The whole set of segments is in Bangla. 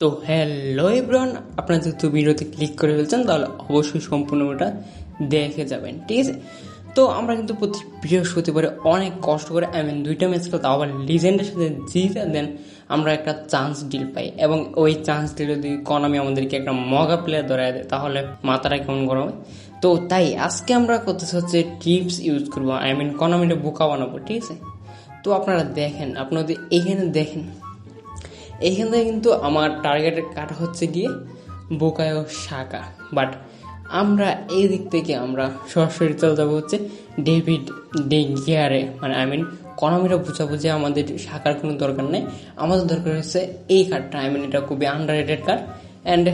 তো হ্যালো এভরিওয়ান, আপনারা যেহেতু ভিডিওতে ক্লিক করে ফেলছেন, তাহলে অবশ্যই সম্পূর্ণ ওটা দেখে যাবেন, ঠিক আছে? তো আমরা কিন্তু প্রতি বৃহস্পতিবারে অনেক কষ্ট করে আই মিন দুইটা ম্যাচ খেলতে, আবার লিজেন্ডের সাথে জিতে দেন আমরা একটা চান্স ডিল পাই। এবং ওই চান্স ডিল যদি কনামি আমাদেরকে একটা মগা প্লেয়ার ধরায় দেয়, তাহলে মাথাটা কেমন গরম হয়? তো তাই আজকে আমরা করতেছি হচ্ছে টিপস ইউজ করব আই মিন কনামিটা বোকা বানাবো, ঠিক আছে? তো আপনারা দেখেন আপনাদের এখানে দেখেন এইখান থেকে কিন্তু আমার টার্গেটের কাটা হচ্ছে গিয়ে বোকায়ো শাখা। বাট আমরা এই দিক থেকে আমরা সরাসরি চলে যাব হচ্ছে ডেভিড ডে গিয়ারে মানে আই মিন কনমিটা বোঝাবো যে আমাদের শাখার কোনো দরকার নেই। আমাদের দরকার হচ্ছে এই কার্ডটা আই মিন এটা খুবই underrated card and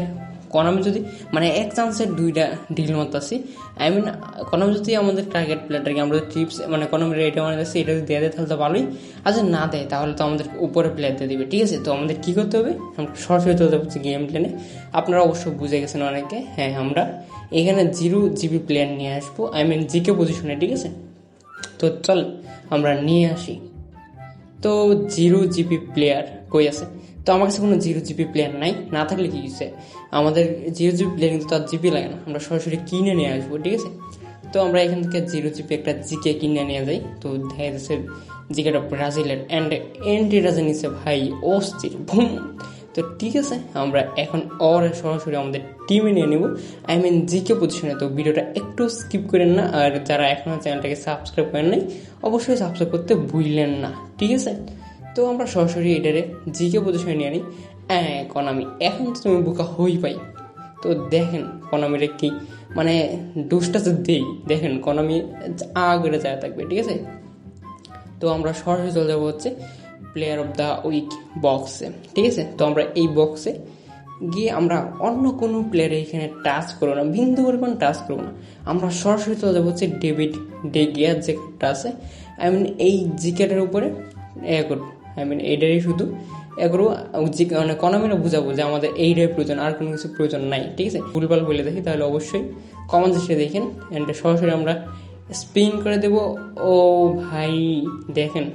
Konami যদি মানে এক চান্সের দুইটা ডিল মতো আছি। আই মিন কনামি যদি আমাদের টার্গেট প্লেয়ারটাকে আমরা টিপস মানে কনামির এটা মানে আছে, এটা যদি দেয় দেয়, তাহলে তো ভালোই। আর যদি না দেয়, তাহলে তো আমাদের উপরে প্লেয়ার দিয়ে দিবে, ঠিক আছে? তো আমাদের কী করতে হবে? আমরা সরাসরি চলতে যাব গেম প্লেনে আপনারা অবশ্য বুঝে গেছেন অনেকে। হ্যাঁ আমরা এখানে জিরো জিবি প্লেয়ার নিয়ে আসব। আই মিন জিকে পজিশনে ঠিক আছে? তো চল, আমরা নিয়ে আসি। তো জিরো জিবি প্লেয়ার কই আছে? তো আমার কাছে কোনো জিরো জিবি প্ল্যান নাই। না থাকলে কি হচ্ছে আমাদের জিরো জিবি প্ল্যান কিন্তু তার জিবি লাগে না। আমরা সরাসরি কিনে নিয়ে আসব, ঠিক আছে? তো আমরা এখান থেকে জিরো জিবি একটা জিকে কিনে নিয়ে যাই। তো দেখা যাচ্ছে জিকেটা ব্রাজিলের অ্যান্ড এন্ট্রিটা যে নিচ্ছে ভাই, অস্থির, ভুম। তো ঠিক আছে, আমরা এখন অর সরাসরি আমাদের টিমে নিয়ে নেব। আই মিন জিকে পজিশনে তো ভিডিওটা একটু স্কিপ করেন না, আর যারা এখনও চ্যানেলটাকে সাবস্ক্রাইব করেন নাই, অবশ্যই সাবস্ক্রাইব করতে ভুললেন না, ঠিক আছে? তো আমরা সরাসরি এটারে জিকে পজিশনে নিয়ে নিই। কনামি। এখন তো তুমি বোকা হই পাই। তো দেখেন কনামিরে কি মানে ডোজটা যে দেই। দেখেন কনামি আগরে যায় থাকবে, ঠিক আছে? তো আমরা সরাসরি চলে যাব হচ্ছে প্লেয়ার অফ দ্য উইক বক্সে ঠিক আছে? তো আমরা এই বক্সে গিয়ে আমরা অন্য কোনো প্লেয়ারে এখানে টাচ করব না, বিন্দু পরিমাণ টাচ করব না। আমরা সরাসরি চলে যাব হচ্ছে ডেভিড ডে গিয়ার যে কার্ডটা আছে আই মিন এই জিকেটের উপরে, এ করব। আই মিন এইটারই শুধু। এগুলো যে মানে কনামিরা বুঝাবো যে আমাদের এইটাই প্রয়োজন, আর কোনো কিছু প্রয়োজন নাই, ঠিক আছে? ভুলভাল বলে দেখি, তাহলে অবশ্যই কমন দৃষ্টিতে দেখেন অ্যান্ড সরাসরি আমরা স্পিন করে দেব। ও ভাই, দেখেন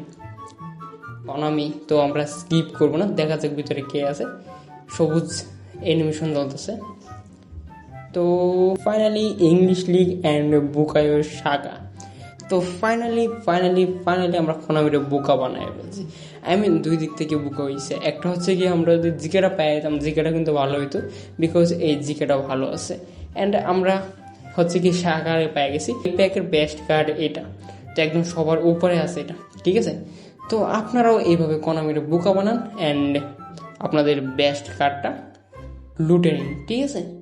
অনামি তো আমরা স্কিপ করব না, দেখা যাক ভিতরে কে আছে। সবুজ অ্যানিমেশন চলতেছে। তো finally English league and Bukayo Saka তো ফাইনালি ফাইনালি ফাইনালি আমরা খনামিরে বোকা বানাই বলছি আই মিন দুই দিক থেকে বোকা হয়েছে একটা হচ্ছে কি আমরা যদি জিকেটা পাই যেতাম জিকেটা কিন্তু ভালো হইতো বিকজ এই জিকেটা ভালো আছে। অ্যান্ড আমরা হচ্ছে কি শাখারে পেয়ে গেছি। এই প্যাকের বেস্ট কার্ড এটা। তো একদম সবার উপরে আছে এটা। ঠিক আছে? তো আপনারাও এইভাবে কনামিরে বোকা বানান অ্যান্ড আপনাদের বেস্ট কার্ডটা লুটে নিন। ঠিক আছে?